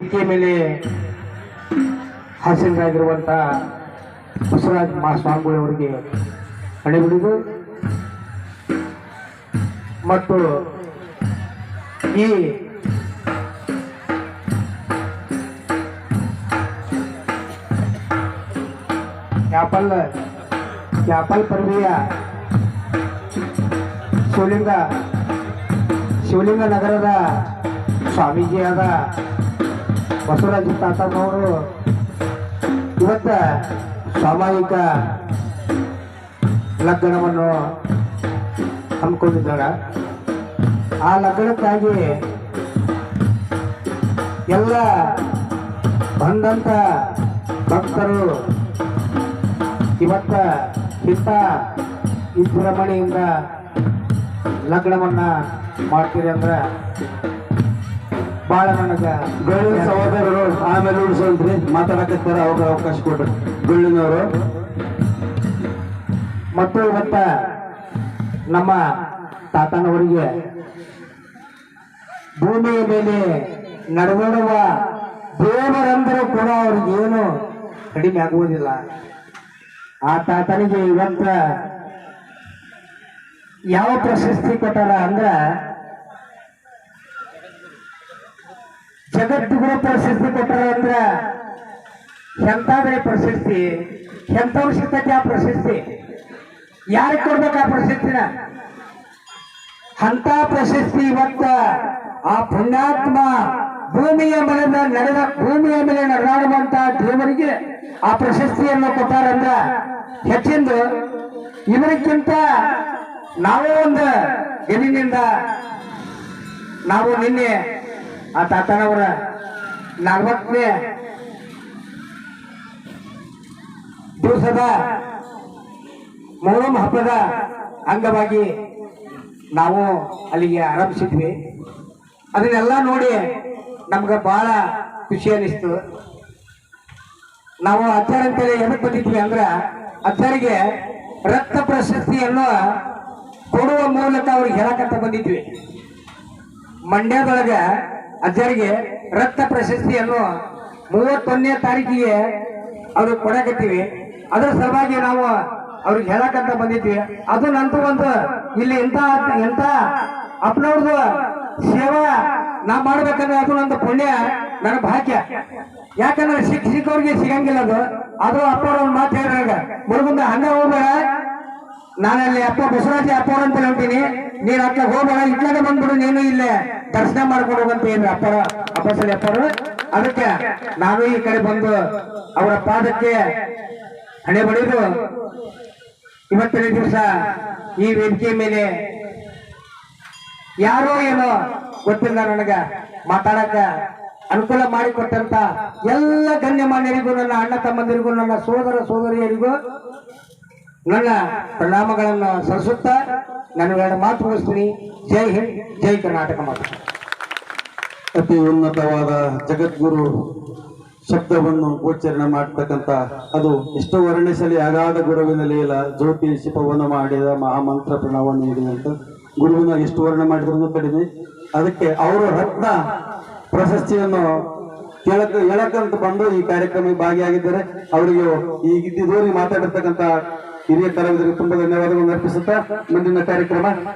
ಮೇಲೆ ಹಾಸನರಾಗಿರುವಂಥ ಬಸವರಾಜ ಮಹಾಸ್ವಾಮಿಗಳು ಅವರಿಗೆ ಹಣೆಬಿಡಿದು ಮತ್ತು ಈ ಯಾಪಲ್ ಯಾಪಲ್ ಪರ್ವಿಯ ಶಿವಲಿಂಗ ಶಿವಲಿಂಗ ನಗರದ ಸ್ವಾಮೀಜಿಯಾದ ಬಸವರಾಜ ತಾತಮ್ಮವರು ಇವತ್ತ ಸಾಮಾಜಿಕ ಲಗ್ನವನ್ನು ಹಮ್ಮಿಕೊಂಡಿದ್ದಾರೆ. ಆ ಲಗ್ನಕ್ಕಾಗಿ ಎಲ್ಲ ಬಂದಂಥ ಭಕ್ತರು ಇವತ್ತ ಇಂಥ ವಿಜೃಂಭಣೆಯಿಂದ ಲಗ್ನವನ್ನು ಮಾಡ್ತೀರಿ ಅಂದ್ರೆ ಭಾಳ ನನಗೆ ಬೆಳ್ಳಿನ ಸಹೋದರರು ಆಮೇಲೆ ಉಳಿಸೋಲ್ರಿ ಮಾತಾಡಕತ್ತಾರ ಅವ್ರ ಅವಕಾಶ ಕೊಡ್ರಿ ಬೆಳ್ಳಿನವರು. ಮತ್ತು ಇವತ್ತ ನಮ್ಮ ತಾತನವರಿಗೆ ಭೂಮಿಯ ಮೇಲೆ ನಡೆದಾಡುವ ದೇವರಂದರೂ ಕೂಡ ಅವ್ರಿಗೆ ಏನು ಕಡಿಮೆ ಆಗುವುದಿಲ್ಲ. ಆ ತಾತನಿಗೆ ಇವತ್ತ ಯಾವ ಪ್ರಶಸ್ತಿ ಕೊಟ್ಟಾರ ಅಂದ್ರ ಜಗದ್ಗುರು ಪ್ರಶಸ್ತಿ ಕೊಟ್ಟಾರ ಅಂದ್ರ ಎಂತಾದ್ರೆ ಪ್ರಶಸ್ತಿ ಎಂಥವ್ರು ಸಿಗ್ತೈತಿ ಆ ಪ್ರಶಸ್ತಿ? ಯಾರಿಗೆ ಕೊಡ್ಬೇಕು ಆ ಪ್ರಶಸ್ತಿನ? ಅಂತ ಪ್ರಶಸ್ತಿ ಇವತ್ತ ಆ ಪುಣ್ಯಾತ್ಮ ಭೂಮಿಯ ಮೇಲೆ ನಡೆದ ಭೂಮಿಯ ಮೇಲೆ ನಡೆದಾಡುವಂತ ದೇವರಿಗೆ ಆ ಪ್ರಶಸ್ತಿಯನ್ನು ಕೊಟ್ಟಾರಂದ್ರ ಹೆಚ್ಚಿಂದು ಇವರಿಗಿಂತ ನಾವೇ ಒಂದು ಎಲ್ಲಿನಿಂದ ನಾವು ನಿನ್ನೆ ಆ ತಾತನವರ ನಲವತ್ತನೇ ದಿವಸದ ಮೊಹರಂ ಹಬ್ಬದ ಅಂಗವಾಗಿ ನಾವು ಅಲ್ಲಿಗೆ ಆರಂಭಿಸಿದ್ವಿ. ಅದನ್ನೆಲ್ಲ ನೋಡಿ ನಮ್ಗೆ ಬಹಳ ಖುಷಿ ಅನಿಸ್ತು ನಾವು ಅಚ್ಚಾರ ಅಂತೇಳಿ ಏನಕ್ಕೆ ಬಂದಿದ್ವಿ ಅಂದ್ರೆ ಅಚ್ಚಾರಿಗೆ ರಕ್ತ ಪ್ರಶಸ್ತಿಯನ್ನು ಕೊಡುವ ಮೂಲಕ ಅವ್ರಿಗೆ ಹೇಳಕಂತ ಬಂದಿದ್ವಿ. ಮಂಡ್ಯದೊಳಗ ಅಜ್ಜರಿಗೆ ರಕ್ತ ಪ್ರಶಸ್ತಿಯನ್ನು ಮೂವತ್ತೊಂದನೇ ತಾರೀಕಿಗೆ ಅವರು ಕೊಡಕತ್ತೀವಿ. ಅದರ ಸಲುವಾಗಿ ನಾವು ಅವ್ರಿಗೆ ಹೇಳಕಂತ ಬಂದಿದ್ವಿ. ಅದು ನಂತರ ಒಂದು ಇಲ್ಲಿ ಎಂತ ಎಂತ ಅಪ್ನವ್ರದ್ದು ಸೇವಾ ನಾ ಮಾಡ್ಬೇಕಂದ್ರೆ ಅದು ನಂದು ಪುಣ್ಯ, ನನ್ನ ಭಾಗ್ಯ. ಯಾಕಂದ್ರೆ ಸಿಕ್ಕ ಸಿಕ್ಕವ್ರಿಗೆ ಸಿಗಂಗಿಲ್ಲ ಅದು. ಅದು ಅಪ್ಪ ಒಂದು ಮಾತು ಹೇಳಿದಾಗ ಮುಳುಗುಂದ ಹಂಗ ಹೋಗ್ಬೇಡ. ನಾನಲ್ಲಿ ಅಪ್ಪ ಬಸವರಾಜ ಅಪ್ಪ ಅಂತ ಹೇಳ್ತೀನಿ ನೀನ್ ಅಕ್ಕ ಹೋಗ್ಬೇಡ, ಇಟ್ಲಾಗ ಬಂದ್ಬಿಡು ನೀನು ಇಲ್ಲೇ. ದರ್ಶನ ಮಾಡ್ಕೊಂಡು ಹೋಗಂತ ಏನ್ರಿ ಅಪ್ಪ ಅಪ್ಪಸಲಿ ಅಪ್ಪರು? ಅದಕ್ಕೆ ನಾನು ಈ ಕಡೆ ಬಂದು ಅವರ ಪಾದಕ್ಕೆ ಹಣೆ ಬಡಿದು ಇವತ್ತನೇ ದಿವಸ ಈ ವೇದಿಕೆ ಮೇಲೆ ಯಾರೋ ಏನೋ ಗೊತ್ತಿಲ್ಲ ನನಗ ಮಾತಾಡಕ ಅನುಕೂಲ ಮಾಡಿಕೊಟ್ಟಂತ ಎಲ್ಲ ಗಣ್ಯಮಾನ್ಯರಿಗೂ, ನನ್ನ ಅಣ್ಣ ತಮ್ಮಂದಿರಿಗೂ, ನನ್ನ ಸೋದರ ಸೋದರಿಯರಿಗೂ ನನ್ನ ಪರಿಣಾಮಗಳನ್ನು ಸಲ್ಲಿಸುತ್ತಾ ಎರಡು ಮಾತು ಮುಗಿಸ್ತೀನಿ ಜೈ ಹಿಂದ್, ಜೈ ಕರ್ನಾಟಕ ಮಾತು. ಅತಿ ಉನ್ನತವಾದ ಜಗದ್ಗುರು ಶಬ್ದವನ್ನು ಗೋಚರಣೆ ಮಾಡ್ತಕ್ಕಂಥ ಅದು ಎಷ್ಟು ವರ್ಣಿಸಲಿ ಅಗಾಧ ಗುರುವಿನ ಲೀಲ ಜ್ಯೋತಿ ಶಿಪವನ್ನು ಮಾಡಿದ ಮಹಾಮಂತ್ರ ಪ್ರಣವ ನೀಡಿದಂತ. ಗುರುವಿನ ಎಷ್ಟು ವರ್ಣ ಮಾಡಿದ್ರು ಕಡಿಮೆ. ಅದಕ್ಕೆ ಅವರು ರತ್ನ ಪ್ರಶಸ್ತಿಯನ್ನು ಕೇಳಕ್ ಹೇಳಕ್ಕಂತ ಬಂದು ಈ ಕಾರ್ಯಕ್ರಮಕ್ಕೆ ಭಾಗಿಯಾಗಿದ್ದಾರೆ. ಅವರಿಗೆ ಈಗ ಇದ್ದಿದ್ದವರಿಗೆ ಮಾತಾಡಿರ್ತಕ್ಕಂಥ ಹಿರಿಯ ಕಲಾವಿದರಿಗೆ ತುಂಬಾ ಧನ್ಯವಾದಗಳನ್ನು ಅರ್ಪಿಸುತ್ತಾ ಮುಂದಿನ ಕಾರ್ಯಕ್ರಮ.